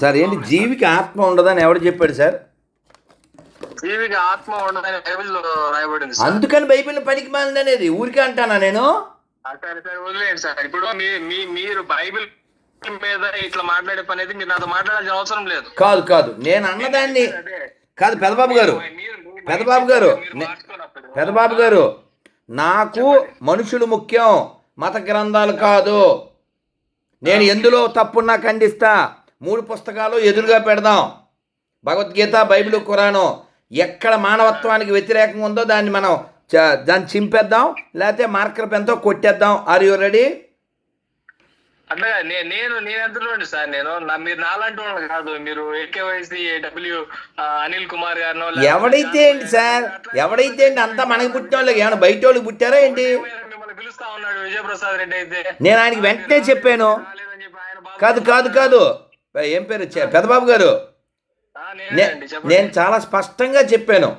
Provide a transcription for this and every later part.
Sir ఏంటి జీవికి ఆత్మ ఉండదని ఎవడు చెప్పాడు సార్? జీవికి ఆత్మ ఉండదని బైబిల్లో రాయబడింది అందుకని బైబిల్ పనికి మాలింది అనేది ఊరికే అంటానా నేను? సరే సరే వదిలేయండి సార్. ఇప్పుడు మీ మీరు బైబిల్ మీద ఇట్లా మాట్లాడే పని అయితే మీరు నాతో మాట్లాడాల్సిన అవసరం లేదు. కాదు కాదు. నేను అన్నదాన్ని. కాదు పెదబాబు గారు. పెదబాబు గారు పెదబాబు గారు నాకు మనుషులు ముఖ్యం మత గ్రంథాలు కాదు. నేను ఎందులో తప్పున్నా ఖండిస్తా. మూడు పుస్తకాలు ఎదురుగా పెడదాం. Bhagavad Gita Bible Quran. ఎక్కడ మానవత్వానికి వ్యతిరేకంగా ఉందో దాన్ని మనం చ- దాన్ని చింపేద్దాం. లేకపోతే మార్కర్ పెన్తో కొట్టేద్దాం. ఆర్ యూ రెడీ అట్లా నే- నేను నేను ఎంత సార్ నేను? మీరు నాలాంటి వాళ్ళు కాదు. మీరు ఏకేవైసీ డబ్ల్యూ అనిల్ కుమార్ గారినో ఎవడైతే ఏంటి సార్? ఎవడైతే ఏంటి అంతా మనకి పుట్టిన వాళ్ళకి ఏమైనా బయట వాళ్ళకి పుట్టారా ఏంటి? పిలుస్తా ఉన్నాడు విజయప్రసాద్ రెడ్డి అయితే. నేను ఆయనకి వెంటనే చెప్పాను. కాదు కాదు కాదు. ఏం పేరు? పెదబాబు గారు. నేను చాలా స్పష్టంగా చెప్పాను.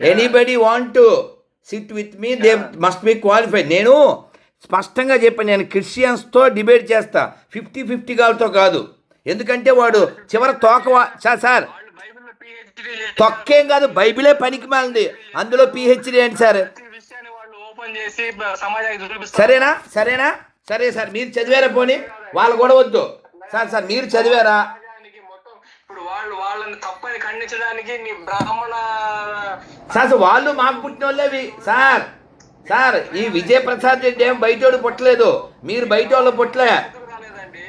Anybody want to sit with me they must be qualified నేను స్పష్టంగా చెప్పాను. నేను క్రిస్టియన్స్తో డిబేట్ చేస్తా. ఫిఫ్టీ ఫిఫ్టీ గాలతో కాదు. ఎందుకంటే వాడు చివరి తోక వా- సార్. సార్? తొక్కేం కాదు బైబిలే పనికి మాలింది. అందులో పిహెచ్డి ఏంటి సార్? సరేనా? సరేనా? సరే సార్ మీరు చదివారా పోనీ? వాళ్ళు కూడా వద్దు. సార్ సార్ మీరు చదివారా? ఇప్పుడు వాళ్ళు వాళ్ళని తప్పని ఖండించడానికి నీ బ్రాహ్మణ సార్ సార్ వాళ్ళు మాకు పుట్టిన వాళ్ళేవి సార్ సార్ ఈ విజయప్రసాద్ రెడ్డి ఏం బయటోడు పుట్టలేదు. మీరు బయట వాళ్ళు పుట్టలే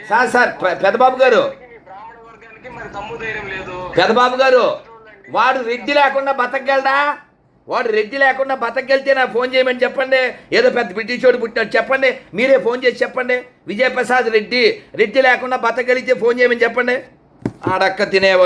సార్ సార్ పెదబాబు గారు. పెదబాబు గారు వాడు రెడ్డి లేకుండా బతకగలడా? వాడు రెడ్డి లేకుండా బతకెళ్తే నా ఫోన్ చేయమని చెప్పండి. ఏదో పెద్ద బ్రిటిష్ వాడు చెప్పండి. మీరే ఫోన్ చేసి చెప్పండి. విజయప్రసాద్ రెడ్డి రెడ్డి లేకుండా బతకగలిగితే ఫోన్ చేయమని చెప్పండి. ఆడక్క తినేవాడు